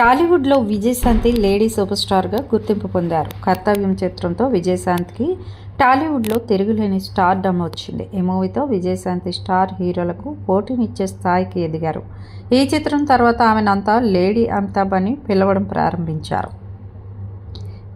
టాలీవుడ్లో Vijayashanti lady super స్టార్గా గుర్తింపు పొందారు. కర్తవ్యం చిత్రంతో విజయశాంతికి టాలీవుడ్లో తిరుగులేని స్టార్ డమ్ వచ్చింది. ఈ మూవీతో విజయశాంతి స్టార్ హీరోలకు పోటీనిచ్చే స్థాయికి ఎదిగారు. ఈ చిత్రం తర్వాత ఆమెనంతా లేడీ అమితాబ్ అని పిలవడం ప్రారంభించారు.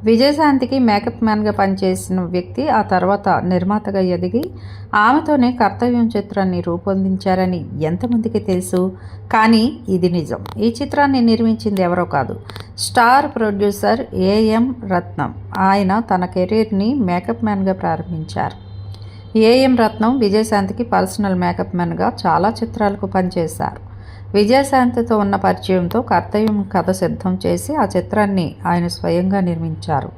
విజయశాంతికి మేకప్ మ్యాన్గా పనిచేసిన వ్యక్తి ఆ తర్వాత నిర్మాతగా ఎదిగి ఆమెతోనే కర్తవ్యం చిత్రాన్ని రూపొందించారని ఎంతమందికి తెలుసు? కానీ ఇది నిజం. ఈ చిత్రాన్ని నిర్మించింది ఎవరో కాదు. Star producer AM Ratnam. ఆయన తన కెరీర్ని మేకప్ మ్యాన్గా ప్రారంభించారు. ఏఎం రత్నం విజయశాంతికి పర్సనల్ మేకప్ మ్యాన్గా చాలా చిత్రాలకు పనిచేశారు. విజయశాంతితో ఉన్న పరిచయంతో కర్తవ్యం కథ సిద్ధం చేసి ఆ చిత్రాన్ని ఆయన స్వయంగా నిర్మించారు.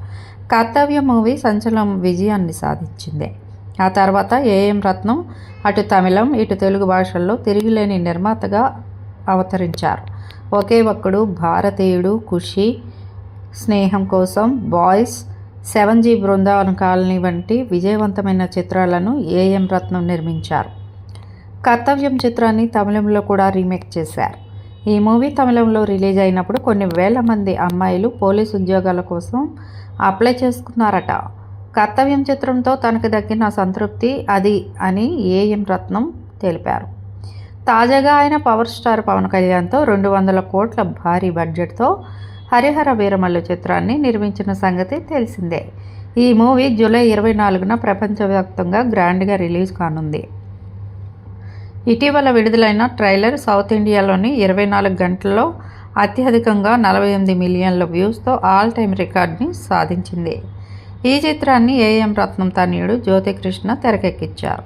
కర్తవ్య మూవీ సంచలనం విజయాన్ని సాధించింది. ఆ తర్వాత ఏఎం రత్నం అటు తమిళం ఇటు తెలుగు భాషల్లో తిరిగిలేని నిర్మాతగా అవతరించారు. ఒకే ఒక్కడు Bharateeyudu Kushi Sneham Kosam boys seven G Brindavana colony వంటి విజయవంతమైన చిత్రాలను ఏఎం రత్నం నిర్మించారు. కర్తవ్యం చిత్రాన్ని తమిళంలో కూడా రీమేక్ చేశారు. ఈ మూవీ తమిళంలో రిలీజ్ అయినప్పుడు కొన్ని వేల మంది అమ్మాయిలు పోలీస్ ఉద్యోగాల కోసం అప్లై చేసుకున్నారట. కర్తవ్యం చిత్రంతో తనకు దక్కిన సంతృప్తి అది అని ఏఎం రత్నం తెలిపారు. తాజాగా ఆయన పవర్ స్టార్ పవన్ కళ్యాణ్తో రెండు వందల కోట్ల భారీ బడ్జెట్తో హరిహర వీరమల్లు చిత్రాన్ని నిర్మించిన సంగతి తెలిసిందే. ఈ మూవీ జూలై ఇరవై నాలుగున ప్రపంచవ్యాప్తంగా గ్రాండ్గా రిలీజ్ కానుంది. ఇటీవల విడుదలైన ట్రైలర్ సౌత్ ఇండియాలోని ఇరవై నాలుగు గంటల్లో అత్యధికంగా నలభై ఎనిమిది మిలియన్ల వ్యూస్తో ఆల్ టైమ్ రికార్డ్ని సాధించింది. ఈ చిత్రాన్ని ఏఎం రత్నం తనయుడు జ్యోతికృష్ణ తెరకెక్కించారు.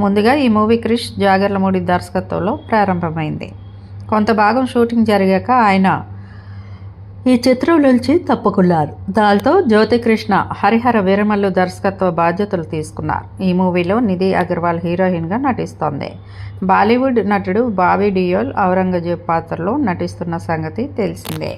ముందుగా ఈ మూవీ క్రిష్ జాగర్లమూడి దర్శకత్వంలో ప్రారంభమైంది. కొంత భాగం షూటింగ్ జరిగాక ఆయన ఈ చిత్రం నుంచి తప్పుకున్నారు. దాంతో జ్యోతికృష్ణ హరిహర వీరమల్లు దర్శకత్వ బాధ్యతలు తీసుకున్నారు. ఈ మూవీలో నిధి అగర్వాల్ హీరోయిన్గా నటిస్తోంది. బాలీవుడ్ నటుడు బాబీ డియోల్ ఔరంగజేబ్ పాత్రలో నటిస్తున్న సంగతి తెలిసిందే.